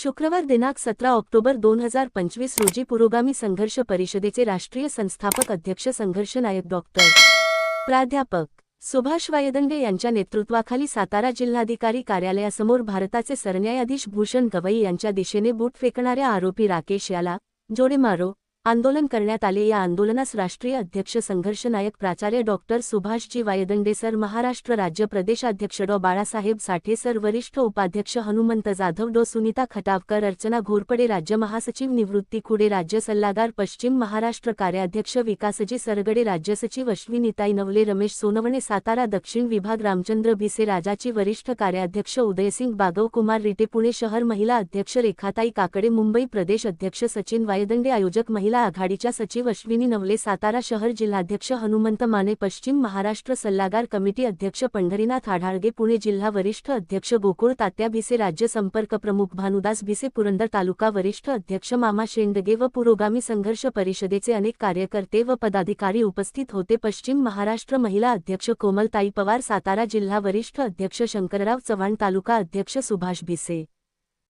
शुक्रवार दिनांक सतरा ऑक्टोबर दोन हजार पंचवीस रोजी पुरोगामी संघर्ष परिषदेचे राष्ट्रीय संस्थापक अध्यक्ष संघर्ष नायक डॉक्टर प्राध्यापक सुभाष वायदंडे यांच्या नेतृत्वाखाली सातारा जिल्हाधिकारी कार्यालयासमोर भारताचे सरन्यायाधीश भूषण गवई यांच्या दिशेने बूट फेकणाऱ्या आरोपी राकेश याला जोडे मारो आंदोलन करण्यात आले. या आंदोलनास राष्ट्रीय अध्यक्ष संघर्ष नायक प्राचार्य डॉक्टर सुभाषजी वायदंडे सर महाराष्ट्र राज्य प्रदेशाध्यक्ष डॉ. बाळासाहेब साठे सर वरिष्ठ उपाध्यक्ष हनुमंत जाधव डॉ. सुनीता खटावकर अर्चना घोरपडे राज्य महासचिव निवृत्ती खुडे राज्य सल्लागार पश्चिम महाराष्ट्र कार्याध्यक्ष विकासजी सरगडे राज्य सचिव अश्विनीताई नवले रमेश सोनवणे सातारा दक्षिण विभाग रामचंद्र भिसे राजाची वरिष्ठ कार्याध्यक्ष उदयसिंग बागव कुमार रिटे पुणे शहर महिला अध्यक्ष रेखाताई काकडे मुंबई प्रदेश अध्यक्ष सचिन वायदंडे आयोजक महिला आघाडीच्या सचिव अश्विनी नवले सातारा शहर जिल्हाध्यक्ष हनुमंत माने पश्चिम महाराष्ट्र सल्लागार कमिटी अध्यक्ष पंढरीनाथ आढाळगे पुणे जिल्हा वरिष्ठ अध्यक्ष गोकुळ तात्या भिसे राज्य संपर्क प्रमुख भानुदास भिसे पुरंदर तालुका वरिष्ठ अध्यक्ष मामा शेंडगे व पुरोगामी संघर्ष परिषदेचे अनेक कार्यकर्ते व पदाधिकारी उपस्थित होते. पश्चिम महाराष्ट्र महिला अध्यक्ष कोमलताई पवार सातारा जिल्हा वरिष्ठ अध्यक्ष शंकरराव चव्हाण तालुका अध्यक्ष सुभाष भिसे.